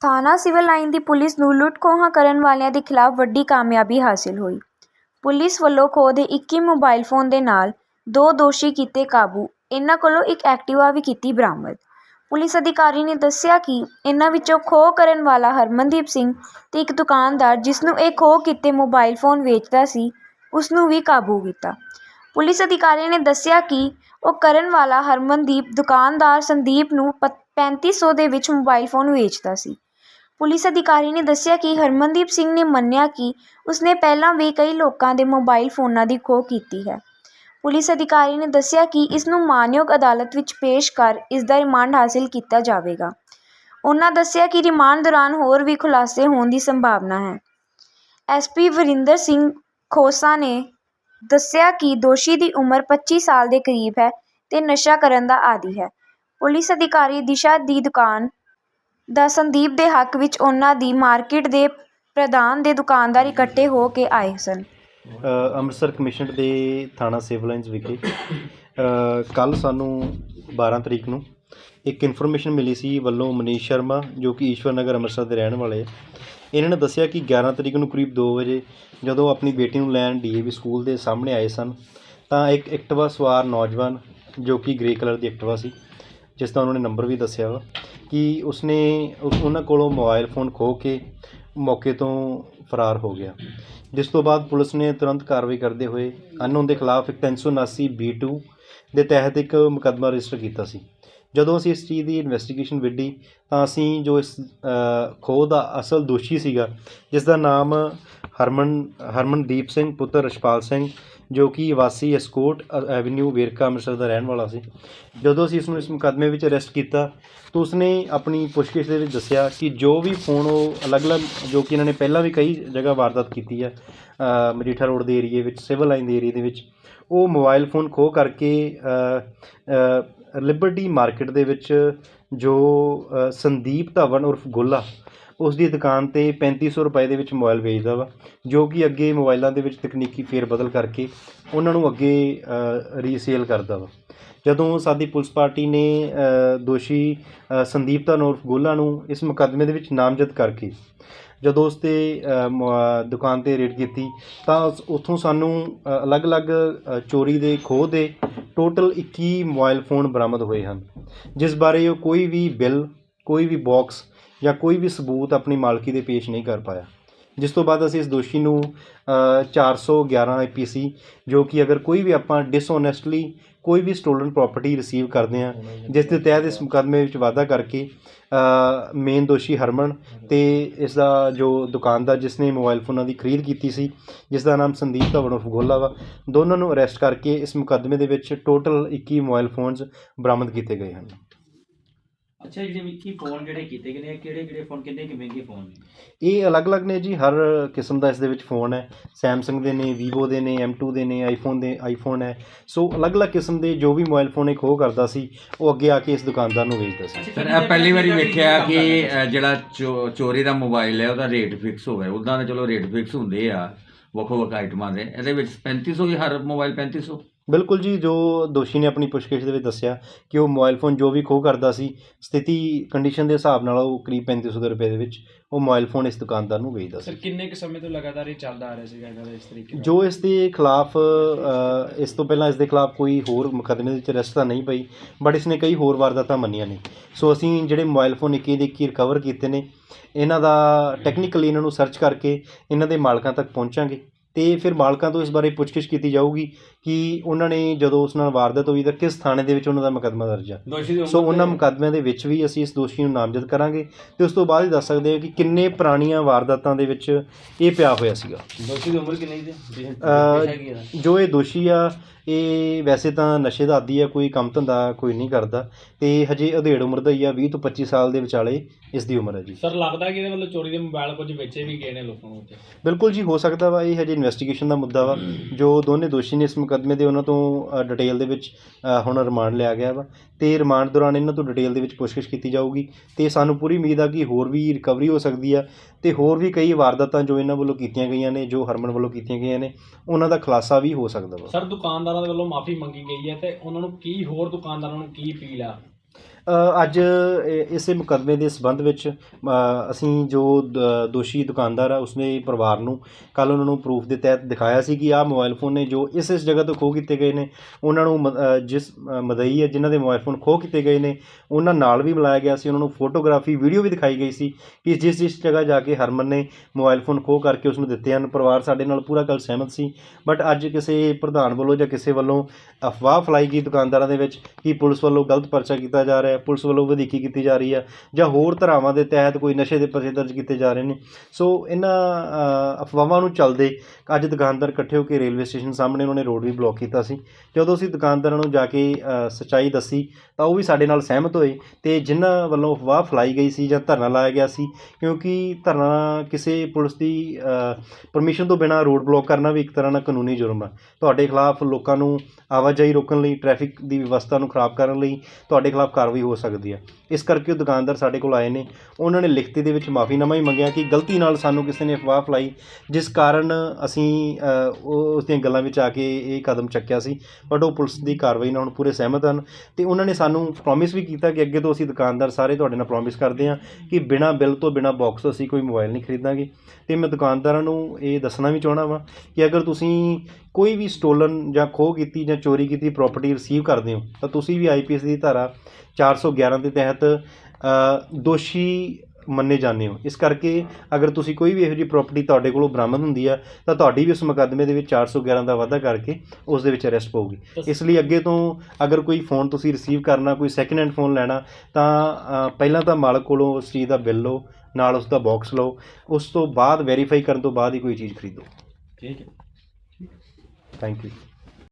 ਥਾਣਾ civil line ਦੀ police ਨੂੰ ਲੁੱਟ-ਖੋਹਾਂ ਕਰਨ ਵਾਲਿਆਂ ਦੇ ਖਿਲਾਫ ਵੱਡੀ ਕਾਮਯਾਬੀ ਹਾਸਿਲ ਹੋਈ। ਪੁਲਿਸ ਵੱਲੋਂ ਖੋਹ ਦੇ 21 ਮੋਬਾਈਲ ਫੋਨ ਦੇ ਨਾਲ ਦੋ ਦੋਸ਼ੀ ਕੀਤੇ ਕਾਬੂ। ਇਨ੍ਹਾਂ ਕੋਲੋਂ ਇੱਕ ਐਕਟਿਵਾ ਵੀ ਕੀਤੀ ਬਰਾਮਦ। ਪੁਲਿਸ ਅਧਿਕਾਰੀ ਨੇ ਦੱਸਿਆ ਕਿ ਇਨ੍ਹਾਂ ਵਿੱਚੋਂ ਖੋਹ ਕਰਨ ਵਾਲਾ ਹਰਮਨਦੀਪ ਸਿੰਘ ਤੇ ਇੱਕ ਦੁਕਾਨਦਾਰ ਜਿਸ ਨੂੰ ਇਹ ਖੋਹ ਕੀਤੇ ਮੋਬਾਈਲ ਫੋਨ ਵੇਚਦਾ ਸੀ, ਉਸ ਨੂੰ ਵੀ ਕਾਬੂ ਕੀਤਾ। ਪੁਲਿਸ ਅਧਿਕਾਰੀ ਨੇ ਦੱਸਿਆ ਕਿ ਉਹ ਕਰਨ ਵਾਲਾ ਹਰਮਨਦੀਪ ਦੁਕਾਨਦਾਰ ਸੰਦੀਪ ਨੂੰ ਪ- 3500 ਦੇ ਵਿੱਚ ਮੋਬਾਈਲ ਫੋਨ ਵੇਚਦਾ ਸੀ। ਪੁਲਿਸ ਅਧਿਕਾਰੀ ਨੇ ਦੱਸਿਆ ਕਿ ਹਰਮਨਦੀਪ ਸਿੰਘ ਨੇ ਮੰਨਿਆ ਕਿ ਉਸਨੇ ਪਹਿਲਾਂ ਵੀ ਕਈ ਲੋਕਾਂ ਦੇ ਮੋਬਾਈਲ ਫੋਨਾਂ ਦੀ ਖੋਹ ਕੀਤੀ ਹੈ। ਪੁਲਿਸ ਅਧਿਕਾਰੀ ਨੇ ਦੱਸਿਆ ਕਿ ਇਸ ਨੂੰ ਮਾਨਯੋਗ ਅਦਾਲਤ ਵਿੱਚ ਪੇਸ਼ ਕਰ ਇਸ ਦਾ ਰਿਮਾਂਡ ਹਾਸਿਲ ਕੀਤਾ ਜਾਵੇਗਾ। ਉਹਨਾਂ ਦੱਸਿਆ ਕਿ ਰਿਮਾਂਡ ਦੌਰਾਨ ਹੋਰ ਵੀ ਖੁਲਾਸੇ ਹੋਣ ਦੀ ਸੰਭਾਵਨਾ ਹੈ। ਐਸਪੀ ਵਰਿੰਦਰ ਸਿੰਘ ਖੋਸਾ ਨੇ ਦੱਸਿਆ ਕਿ ਦੋਸ਼ੀ ਦੀ ਉਮਰ 25 ਸਾਲ ਦੇ ਕਰੀਬ ਹੈ ਤੇ ਨਸ਼ਾ ਕਰਨ ਦਾ ਆਦੀ ਹੈ। ਪੁਲਿਸ ਅਧਿਕਾਰੀ ਦਿਸ਼ਾ ਦੀ ਦੁਕਾਨ ਦਾ ਸੰਦੀਪ ਦੇ ਹੱਕ ਵਿੱਚ ਉਹਨਾਂ ਦੀ ਮਾਰਕੀਟ ਦੇ ਪ੍ਰਧਾਨ ਦੇ ਦੁਕਾਨਦਾਰ ਇਕੱਠੇ ਹੋ ਕੇ ਆਏ ਸਨ। ਅ, ਅੰਮ੍ਰਿਤਸਰ ਕਮਿਸ਼ਨ ਦੇ ਥਾਣਾ ਸਿਵਲ ਲਾਈਨਸ ਵਿਖੇ ਕੱਲ ਸਾਨੂੰ 12 ਤਰੀਕ ਨੂੰ ਇੱਕ ਇਨਫੋਰਮੇਸ਼ਨ ਮਿਲੀ ਸੀ ਵੱਲੋਂ ਮਨੀਸ਼ ਸ਼ਰਮਾ ਜੋ ਕਿ ਈਸ਼ਵਰ ਨਗਰ ਅੰਮ੍ਰਿਤਸਰ ਦੇ ਰਹਿਣ ਵਾਲੇ ਹੈ ਇਹਨਾਂ ਨੇ ਦੱਸਿਆ ਕਿ 11 ਤਰੀਕ ਨੂੰ ਕਰੀਬ 2 ਵਜੇ ਜਦੋਂ ਆਪਣੀ ਬੇਟੀ ਨੂੰ ਲੈਣ ਡੀਏਵੀ ਸਕੂਲ ਦੇ ਸਾਹਮਣੇ ਆਏ ਸਨ ਤਾਂ ਇੱਕ ਐਕਟਿਵਾ ਸਵਾਰ ਨੌਜਵਾਨ ਜੋ ਕਿ ਗ੍ਰੇ ਕਲਰ ਦੀ ਐਕਟਿਵਾ ਸੀ ਜਿਸ ਦਾ ਉਹਨਾਂ ਨੇ ਨੰਬਰ ਵੀ ਦੱਸਿਆ ਵਾ ਕਿ ਉਸਨੇ ਉਹਨਾਂ ਕੋਲੋਂ ਮੋਬਾਈਲ ਫੋਨ ਖੋਹ ਕੇ ਮੌਕੇ ਤੋਂ ਫਰਾਰ ਹੋ ਗਿਆ। ਜਿਸ ਤੋਂ ਬਾਅਦ ਪੁਲਿਸ ਨੇ ਤੁਰੰਤ ਕਾਰਵਾਈ ਕਰਦੇ ਹੋਏ ਅਨਨੋਨ ਦੇ ਖਿਲਾਫ ਇੱਕ 379 B2 ਦੇ ਤਹਿਤ ਇੱਕ ਮੁਕੱਦਮਾ ਰਜਿਸਟਰ ਕੀਤਾ ਸੀ। ਜਦੋਂ ਅਸੀਂ ਇਸ ਚੀਜ਼ ਦੀ ਇਨਵੈਸਟੀਗੇਸ਼ਨ ਵਿੱਢੀ ਤਾਂ ਅਸੀਂ ਜੋ ਇਸ ਖੋਹ ਦਾ ਅਸਲ ਦੋਸ਼ੀ ਸੀਗਾ ਜਿਸ ਦਾ ਨਾਮ ਹਰਮਨ, ਹਰਮਨਦੀਪ ਸਿੰਘ, ਪੁੱਤਰ ਰਛਪਾਲ ਸਿੰਘ ਜੋ ਕਿ ਵਾਸੀ ਐਸਕੋਟ ਐਵਨਿਊ ਵੇਰਕਾ, ਅੰਮ੍ਰਿਤਸਰ ਦਾ ਰਹਿਣ ਵਾਲਾ ਸੀ। ਜਦੋਂ ਅਸੀਂ ਇਸ ਨੂੰ ਇਸ ਮੁਕੱਦਮੇ ਵਿੱਚ ਅਰੈਸਟ ਕੀਤਾ, ਤਾਂ ਉਸਨੇ ਆਪਣੀ ਪੁੱਛਗਿੱਛ ਦੇ ਵਿੱਚ ਦੱਸਿਆ ਕਿ ਜੋ ਵੀ ਫੋਨ ਉਹ ਅਲੱਗ-ਅਲੱਗ, ਜੋ ਕਿ ਇਹਨਾਂ ਨੇ ਪਹਿਲਾਂ ਵੀ ਕਈ ਜਗ੍ਹਾ ਵਾਰਦਾਤ ਕੀਤੀ ਹੈ ਮਜੀਠਾ ਰੋਡ ਦੇ ਏਰੀਏ ਵਿੱਚ, ਸਿਵਲ ਲਾਈਨ ਦੇ ਏਰੀਏ ਦੇ ਵਿੱਚ। ਉਹ ਮੋਬਾਈਲ ਫੋਨ ਖੋਹ ਕਰਕੇ ਲਿਬਰਟੀ ਮਾਰਕੀਟ ਦੇ ਵਿੱਚ ਜੋ ਸੰਦੀਪ ਧਵਨ ਉਰਫ ਗੋਲਾ ਉਸ ਦੀ ਦੁਕਾਨ ਤੇ ਪੈਂਤੀ ਸੌ ਰੁਪਏ ਦੇ ਵਿੱਚ ਮੋਬਾਈਲ ਵੇਚਦਾ ਵਾ ਜੋ ਕਿ ਅੱਗੇ ਮੋਬਾਈਲਾਂ ਦੇ ਵਿੱਚ ਤਕਨੀਕੀ ਫੇਰਬਦਲ ਕਰਕੇ ਉਹਨਾਂ ਨੂੰ ਅੱਗੇ ਰੀਸੇਲ ਕਰਦਾ ਵਾ। ਜਦੋਂ ਸਾਡੀ ਪੁਲਿਸ ਪਾਰਟੀ ਨੇ ਦੋਸ਼ੀ ਅ, ਸੰਦੀਪ ਧਵਨ ਗੋਲਾ ਨੂੰ ਇਸ ਮੁਕੱਦਮੇ ਦੇ ਵਿੱਚ ਨਾਮਜ਼ਦ ਕਰਕੇ ਜਦੋਂ ਉਸ ਤੇ ਅ, ਦੁਕਾਨ ਤੇ ਰੇਡ ਕੀਤੀ ਤਾਂ ਉਸ- ਉੱਥੋਂ ਸਾਨੂੰ ਅਲੱਗ-ਅਲੱਗ ਚੋਰੀ ਦੇ ਖੋਹ ਦੇ ਟੋਟਲ 21 ਮੋਬਾਈਲ ਫੋਨ ਬਰਾਮਦ ਹੋਏ ਹਨ ਜਿਸ ਬਾਰੇ ਉਹ ਕੋਈ ਵੀ ਬਿੱਲ ਕੋਈ ਵੀ ਬਾਕਸ ਜਾਂ ਕੋਈ ਵੀ ਸਬੂਤ ਆਪਣੀ ਮਾਲਕੀ ਦੇ ਪੇਸ਼ ਨਹੀਂ ਕਰ ਪਾਇਆ। ਜਿਸ ਤੋਂ ਬਾਅਦ ਅਸੀਂ ਇਸ ਦੋਸ਼ੀ ਨੂੰ ਅ, 411 ਆਈਪੀਸੀ ਜੋ ਕਿ ਅਗਰ ਕੋਈ ਵੀ ਆਪਾਂ ਡਿਸਓਨੈਸਟਲੀ ਕੋਈ ਵੀ ਸਟੋਲਨ ਪ੍ਰਾਪਰਟੀ ਰਿਸੀਵ ਕਰਦੇ ਹਾਂ ਜਿਸ ਦੇ ਤਹਿਤ ਇਸ ਮੁਕੱਦਮੇ ਵਿੱਚ ਵਾਅਦਾ ਕਰਕੇ ਮੇਨ ਦੋਸ਼ੀ ਹਰਮਨ ਤੇ ਇਸ ਦਾ ਜੋ ਦੁਕਾਨਦਾਰ ਜਿਸ ਨੇ ਮੋਬਾਈਲ ਫੋਨਾਂ ਦੀ ਖਰੀਦ ਕੀਤੀ ਸੀ ਜਿਸ ਦਾ ਨਾਮ ਸੰਦੀਪ ਧਵਨ ਉਰਫ ਗੋਲਾ ਵਾ ਦੋਨਾਂ ਨੂੰ ਅਰੈਸਟ ਕਰਕੇ ਇਸ ਮੁਕੱਦਮੇ ਦੇ ਵਿੱਚ ਟੋਟਲ 21 ਮੋਬਾਈਲ ਫੋਨਸ ਬਰਾਮਦ ਕੀਤੇ ਗਏ ਹਨ। ਅੱਛਾ ਜਿਹੜੇ ਵਿੱਕੀ ਫੋਨ ਜਿਹੜੇ ਕੀਤੇ ਗਏ ਨੇ ਕਿਹੜੇ ਕਿਹੜੇ ਫੋਨ ਕਿੰਨੇ ਕਿ ਮਹਿੰਗੇ ਫੋਨ ਨੇ? ਇਹ ਅਲੱਗ-ਅਲੱਗ ਨੇ ਜੀ ਹਰ ਕਿਸਮ ਦਾ ਇਸ ਦੇ ਵਿੱਚ ਫੋਨ ਹੈ। ਸੈਮਸੰਗ ਦੇ ਨੇ ਵੀਵੋ ਦੇ ਨੇ M2 ਦੇ ਨੇ ਆਈਫੋਨ ਦੇ ਆਈਫੋਨ ਹੈ। ਸੋ ਅਲੱਗ-ਅਲੱਗ ਕਿਸਮ ਦੇ ਜੋ ਵੀ ਮੋਬਾਈਲ ਫੋਨ ਇਹ ਖੋਹ ਕਰਦਾ ਸੀ ਉਹ ਅੱਗੇ ਆ ਕੇ ਇਸ ਦੁਕਾਨਦਾਰ ਨੂੰ ਵੇਚਦਾ ਸੀ। ਸਰ ਇਹ ਪਹਿਲੀ ਵਾਰੀ ਵੇਖਿਆ ਕਿ ਅ, ਜਿਹੜਾ ਚੋ- ਚੋਰੀ ਦਾ ਮੋਬਾਈਲ ਹੈ ਉਹਦਾ ਰੇਟ ਫਿਕਸ ਹੋਵੇ ਉਦਾਂ ਤਾਂ ਚਲੋ ਰੇਟ ਫਿਕਸ ਹੁੰਦੇ ਆ ਵੱਖੋ ਵੱਖ ਆਈਟਮਾਂ ਦੇ। ਇਹਦੇ ਵਿੱਚ 3500 ਹੀ ਹਰ ਮੋਬਾਈਲ 3500 ਬਿਲਕੁਲ ਜੀ ਜੋ ਦੋਸ਼ੀ ਨੇ ਆਪਣੀ ਪੁੱਛਗਿੱਛ ਦੇ ਵਿੱਚ ਦੱਸਿਆ ਕਿ ਉਹ ਮੋਬਾਈਲ ਫੋਨ ਜੋ ਵੀ ਖੋਹ ਕਰਦਾ ਸੀ ਸਥਿਤੀ ਕੰਡੀਸ਼ਨ ਦੇ ਹਿਸਾਬ ਨਾਲ ਉਹ ਕਰੀਬ 3500 ਦੇ ਰੁਪਏ ਦੇ ਵਿੱਚ ਉਹ ਮੋਬਾਈਲ ਫੋਨ ਇਸ ਦੁਕਾਨਦਾਰ ਨੂੰ ਵੇਚਦਾ ਸਰ ਸੀ ਕਿੰਨੇ ਕੁ ਸਮੇਂ ਤੋਂ ਲਗਾਤਾਰ ਇਹ ਚੱਲਦਾ ਆ ਰਿਹਾ ਸੀਗਾ ਇਹਨਾਂ ਦਾ ਇਸ ਤਰੀਕੇ ਨਾਲ? ਜੋ ਇਸ ਦੇ ਖਿਲਾਫ ਅ, ਇਸ ਤੋਂ ਪਹਿਲਾਂ ਇਸ ਦੇ ਖਿਲਾਫ ਕੋਈ ਹੋਰ ਮੁਕੱਦਮੇ ਦੇ ਵਿੱਚ ਅਰੈਸਟ ਤਾਂ ਨਹੀਂ ਪਈ ਬਟ ਇਸ ਨੇ ਕਈ ਹੋਰ ਵਾਰਦਾਤਾਂ ਮੰਨੀਆਂ ਨੇ। ਸੋ ਅਸੀਂ ਜਿਹੜੇ ਮੋਬਾਈਲ ਫੋਨ ਇੱਕੀ ਦੇ ਇੱਕੀ ਰਿਕਵਰ ਕੀਤੇ ਨੇ ਇਹਨਾਂ ਦਾ ਟੈਕਨੀਕਲੀ ਇਹਨਾਂ ਨੂੰ ਸਰਚ ਕਰਕੇ ਇਹਨਾਂ ਦੇ ਮਾਲਕਾਂ ਤੱਕ ਪਹੁੰਚਾਂਗੇ। ਤੇ ਫਿਰ ਮਾਲਕਾਂ ਤੋਂ ਇਸ ਬਾਰੇ ਪੁੱਛਗਿੱਛ ਕੀਤੀ ਜਾਊਗੀ ਕਿ ਉਹਨਾਂ ਨੇ ਜਦੋਂ ਉਸ ਨਾਲ ਵਾਰਦਾਤ ਹੋਈ ਤਾਂ ਕਿਸ ਥਾਣੇ ਦੇ ਵਿੱਚ ਉਹਨਾਂ ਦਾ ਮੁਕੱਦਮਾ ਦਰਜ ਆ। ਸੋ ਉਹਨਾਂ ਮੁਕੱਦਮਿਆਂ ਦੇ ਵਿੱਚ ਵੀ ਅਸੀਂ ਇਸ ਦੋਸ਼ੀ ਨੂੰ ਨਾਮਜ਼ਦ ਕਰਾਂਗੇ ਤੇ ਉਸ ਤੋਂ ਬਾਅਦ ਹੀ ਦੱਸ ਸਕਦੇ ਹਾਂ ਕਿ ਕਿੰਨੇ ਪੁਰਾਣੀਆਂ ਵਾਰਦਾਤਾਂ ਦੇ ਵਿੱਚ ਇਹ ਪਿਆ ਹੋਇਆ ਸੀਗਾ। ਦੋਸ਼ੀ ਦੀ ਉਮਰ ਕਿੰਨੀ ਇਹਦਾ? ਜੋ ਇਹ ਦੋਸ਼ੀ ਆ ਇਹ ਵੈਸੇ ਤਾਂ ਨਸ਼ੇ ਦਾ ਆਦੀ ਆ ਕੋਈ ਕੰਮ ਧੰਦਾ ਕੋਈ ਨਹੀਂ ਕਰਦਾ ਤੇ ਹਜੇ ਅਧੇੜ ਉਮਰ ਦਾ ਹੀ ਆ 20 ਤੋਂ 25 ਸਾਲ ਦੇ ਵਿਚਾਲੇ ਇਸ ਦੀ ਉਮਰ ਹੈ ਜੀ। ਸਰ ਲੱਗਦਾ ਕਿ ਇਹਦੇ ਵੱਲੋਂ ਚੋਰੀ ਦੇ ਮੋਬਾਈਲ ਕੁਝ ਵੇਚੇ ਵੀ ਗਏ ਨੇ ਲੋਕਾਂ ਨੂੰ ਬਿਲਕੁਲ ਜੀ ਹੋ ਸਕਦਾ ਵਾ ਇਹ ਹਜੇ ਇਨਵੈਸਟੀਗੇਸ਼ਨ ਦਾ ਮੁੱਦਾ ਵਾ ਜੋ ਦੋਨੇ ਦੋਸ਼ੀ ਨੇ ਇਸ ਮੁਕੱਦਮੇ ਦੇ ਉਹਨਾਂ ਤੋਂ ਡਿਟੇਲ ਦੇ ਵਿੱਚ ਹੁਣ ਰਿਮਾਂਡ ਲਿਆ ਗਿਆ ਵਾ। ਤੇ ਰਿਮਾਂਡ ਦੌਰਾਨ ਇਹਨਾਂ ਤੋਂ ਡਿਟੇਲ ਦੇ ਵਿੱਚ ਪੁੱਛਗਿੱਛ ਕੀਤੀ ਜਾਊਗੀ। ਤੇ ਸਾਨੂੰ ਪੂਰੀ ਉਮੀਦ ਆ ਕਿ ਹੋਰ ਵੀ ਰਿਕਵਰੀ ਹੋ ਸਕਦੀ ਆ। ਤੇ ਹੋਰ ਵੀ ਕਈ ਵਾਰਦਾਤਾਂ ਜੋ ਇਹਨਾਂ ਵੱਲੋਂ ਕੀਤੀਆਂ ਗਈਆਂ ਨੇ ਜੋ ਹਰਮਨ ਵੱਲੋਂ ਕੀਤੀਆਂ ਗਈਆਂ ਨੇ ਉਹਨਾਂ ਦਾ ਖੁਲਾਸਾ ਵੀ ਹੋ ਸਕਦਾ ਵਾ। ਸਰ ਦੁਕਾਨਦਾਰਾਂ ਦੇ ਵੱਲੋਂ ਮਾਫੀ ਮੰਗੀ ਗਈ ਹੈ ਤੇ ਉਹਨਾਂ ਨੂੰ ਕੀ ਹੋਰ ਦੁਕਾਨਦਾਰਾਂ ਨੂੰ ਕੀ ਅਪੀਲ ਆ? ਅੱਜ ਇਸੇ ਮੁਕੱਦਮੇ ਦੇ ਸੰਬੰਧ ਵਿੱਚ ਅਸੀਂ ਜੋ ਦ- ਦੋਸ਼ੀ ਦੁਕਾਨਦਾਰ ਆ, ਉਸਨੇ ਪਰਿਵਾਰ ਨੂੰ ਕੱਲ੍ਹ ਉਹਨਾਂ ਨੂੰ ਪ੍ਰੂਫ ਦੇ ਤਹਿਤ ਦਿਖਾਇਆ ਸੀ ਕਿ ਆਹ ਮੋਬਾਈਲ ਫੋਨ ਨੇ ਜੋ ਇਸ ਇਸ ਜਗ੍ਹਾ ਤੋਂ ਖੋਹ ਕੀਤੇ ਗਏ ਨੇ, ਉਹਨਾਂ ਨੂੰ ਮ- ਜਿਸ ਮਦਈ ਹੈ, ਜਿਨ੍ਹਾਂ ਦੇ ਮੋਬਾਈਲ ਫੋਨ ਖੋਹ ਕੀਤੇ ਗਏ ਨੇ, ਉਹਨਾਂ ਨਾਲ ਵੀ ਮਿਲਾਇਆ ਗਿਆ ਸੀ, ਉਹਨਾਂ ਨੂੰ ਫੋਟੋਗ੍ਰਾਫੀ ਵੀਡੀਓ ਵੀ ਦਿਖਾਈ ਗਈ ਸੀ ਕਿ ਜਿਸ ਜਿਸ ਜਗ੍ਹਾ ਜਾ ਕੇ ਹਰਮਨ ਨੇ ਮੋਬਾਈਲ ਫੋਨ ਖੋਹ ਕਰਕੇ ਉਸ ਨੂੰ ਦਿੱਤੇ ਹਨ। ਪਰਿਵਾਰ ਸਾਡੇ ਨਾਲ ਪੂਰਾ ਗੱਲ ਸਹਿਮਤ ਸੀ ਬਟ ਅੱਜ ਕਿਸੇ ਪ੍ਰਧਾਨ ਵੱਲੋਂ ਜਾਂ ਕਿਸੇ ਵੱਲੋਂ ਅਫਵਾਹ ਫੈਲਾਈ ਗਈ ਦੁਕਾਨਦਾਰਾਂ ਦੇ ਵਿੱਚ ਕਿ ਪੁਲਿਸ ਵੱਲੋਂ ਗਲਤ ਪਰਚਾ ਕੀਤਾ ਜਾ ਰਿਹਾ ਹੈ ਪੁਲਿਸ ਵੱਲੋਂ ਵਧੀਕੀ ਕੀਤੀ ਜਾ ਰਹੀ ਹੈ ਜਾਂ ਹੋਰ ਧਾਰਾਵਾਂ ਦੇ ਤਹਿਤ ਕੋਈ ਨਸ਼ੇ ਦੇ ਪਰਚੇ ਦਰਜ ਕੀਤੇ ਜਾ ਰਹੇ ਨੇ। ਸੋ ਇਹਨਾਂ ਅਫਵਾਹਾਂ ਨੂੰ ਚੱਲਦੇ ਅੱਜ ਦੁਕਾਨਦਾਰ ਇਕੱਠੇ ਹੋ ਕੇ ਰੇਲਵੇ ਸਟੇਸ਼ਨ ਸਾਹਮਣੇ ਉਹਨਾਂ ਨੇ ਰੋਡ ਵੀ ਬਲੌਕ ਕੀਤਾ ਸੀ। ਜਦੋਂ ਅਸੀਂ ਦੁਕਾਨਦਾਰਾਂ ਨੂੰ ਜਾ ਕੇ ਅ, ਸੱਚਾਈ ਦੱਸੀ ਤਾਂ ਉਹ ਵੀ ਸਾਡੇ ਨਾਲ ਸਹਿਮਤ ਹੋਏ ਤੇ ਜਿਨ੍ਹਾਂ ਵੱਲੋਂ ਅਫਵਾਹ ਫੈਲਾਈ ਗਈ ਸੀ ਜਾਂ ਧਰਨਾ ਲਾਇਆ ਗਿਆ ਸੀ ਕਿਉਂਕਿ ਧਰਨਾ ਕਿਸੇ ਪੁਲਿਸ ਦੀ ਪਰਮਿਸ਼ਨ ਤੋਂ ਬਿਨਾਂ ਰੋਡ ਬਲੌਕ ਕਰਨਾ ਵੀ ਇੱਕ ਤਰ੍ਹਾਂ ਦਾ ਕਾਨੂੰਨੀ ਜੁਰਮ ਹੈ ਤੁਹਾਡੇ ਖਿਲਾਫ ਲੋਕਾਂ ਨੂੰ ਆਵਾਜਾਈ ਰੋਕਣ ਲਈ ਟ੍ਰੈਫਿਕ ਦੀ ਵਿਵਸਥਾ ਨੂੰ ਖਰਾਬ ਕਰਨ ਲਈ ਤੁਹਾਡੇ ਖਿਲਾਫ ਕਾਰਵਾਈ ਹੋ ਸਕਦੀ ਹੈ ਇਸ ਕਰਕੇ ਉਹ ਦੁਕਾਨਦਾਰ ਸਾਡੇ ਕੋਲ ਆਏ ਨੇ। ਉਹਨਾਂ ਨੇ ਲਿਖਤੀ ਦੇ ਵਿੱਚ ਮਾਫੀਨਾਮਾ ਹੀ ਮੰਗਿਆ ਕਿ ਗਲਤੀ ਨਾਲ ਸਾਨੂੰ ਕਿਸੇ ਨੇ ਅਫਵਾਹ ਫਲਾਈ, ਜਿਸ ਕਾਰਨ ਅਸੀਂ ਉਹ, ਉਸ ਦੀਆਂ ਗੱਲਾਂ ਵਿੱਚ ਆ ਕੇ ਇਹ ਕਦਮ ਚੱਕਿਆ ਸੀ। ਬਟ ਉਹ ਪੁਲਿਸ ਦੀ ਕਾਰਵਾਈ ਨਾਲ ਹੁਣ ਪੂਰੇ ਸਹਿਮਤ ਹਨ ਅਤੇ ਉਹਨਾਂ ਨੇ ਸਾਨੂੰ ਪ੍ਰੋਮਿਸ ਵੀ ਕੀਤਾ ਕਿ ਅੱਗੇ ਤੋਂ ਅਸੀਂ ਦੁਕਾਨਦਾਰ ਸਾਰੇ ਤੁਹਾਡੇ ਨਾਲ ਪ੍ਰੋਮਿਸ ਕਰਦੇ ਹਾਂ ਕਿ ਬਿਨਾਂ ਬਿੱਲ ਤੋਂ, ਬਿਨਾਂ ਬਾਕਸ ਤੋਂ ਅਸੀਂ ਕੋਈ ਮੋਬਾਈਲ ਨਹੀਂ ਖਰੀਦਾਂਗੇ। ਅਤੇ ਮੈਂ ਦੁਕਾਨਦਾਰਾਂ ਨੂੰ ਇਹ ਦੱਸਣਾ ਵੀ ਚਾਹਣਾ ਵਾਂ ਕਿ ਅਗਰ ਤੁਸੀਂ ਕੋਈ ਵੀ ਸਟੋਲਨ ਜਾਂ ਖੋਹ ਕੀਤੀ ਜਾਂ ਚੋਰੀ ਕੀਤੀ ਪ੍ਰਾਪਰਟੀ ਰਿਸੀਵ ਕਰਦੇ ਹੋ ਤਾਂ ਤੁਸੀਂ ਵੀ ਆਈਪੀਐਸ ਦੀ ਧਾਰਾ 411 ਦੇ ਤਹਿਤ ਦੋਸ਼ੀ ਮੰਨੇ ਜਾਂਦੇ ਹੋ। ਇਸ ਕਰਕੇ ਅਗਰ ਤੁਸੀਂ ਕੋਈ ਵੀ ਇਹੋ ਜਿਹੀ ਪ੍ਰਾਪਰਟੀ ਤੁਹਾਡੇ ਕੋਲੋਂ ਬਰਾਮਦ ਹੁੰਦੀ ਆ ਤਾਂ ਤੁਹਾਡੀ ਵੀ ਉਸ ਮੁਕੱਦਮੇ ਦੇ ਵਿੱਚ 411 ਦਾ ਵਾਅਦਾ ਕਰਕੇ ਉਸ ਦੇ ਵਿੱਚ ਅਰੈਸਟ ਪਊਗੀ। ਇਸ ਲਈ ਅੱਗੇ ਤੋਂ ਅਗਰ ਕੋਈ ਫੋਨ ਤੁਸੀਂ ਰਿਸੀਵ ਕਰਨਾ ਕੋਈ ਸੈਕਿੰਡ ਹੈਂਡ ਫੋਨ ਲੈਣਾ ਤਾਂ ਪਹਿਲਾਂ ਤਾਂ ਮਾਲਕ ਕੋਲੋਂ ਉਸ ਚੀਜ਼ ਦਾ ਬਿੱਲ ਲਓ ਨਾਲ ਉਸ ਦਾ ਬਾਕਸ ਲਓ ਉਸ ਤੋਂ ਬਾਅਦ ਵੈਰੀਫਾਈ ਕਰਨ ਤੋਂ ਬਾਅਦ ਹੀ ਕੋਈ ਚੀਜ਼ ਖਰੀਦੋ। ਠੀਕ ਹੈ। Thank you.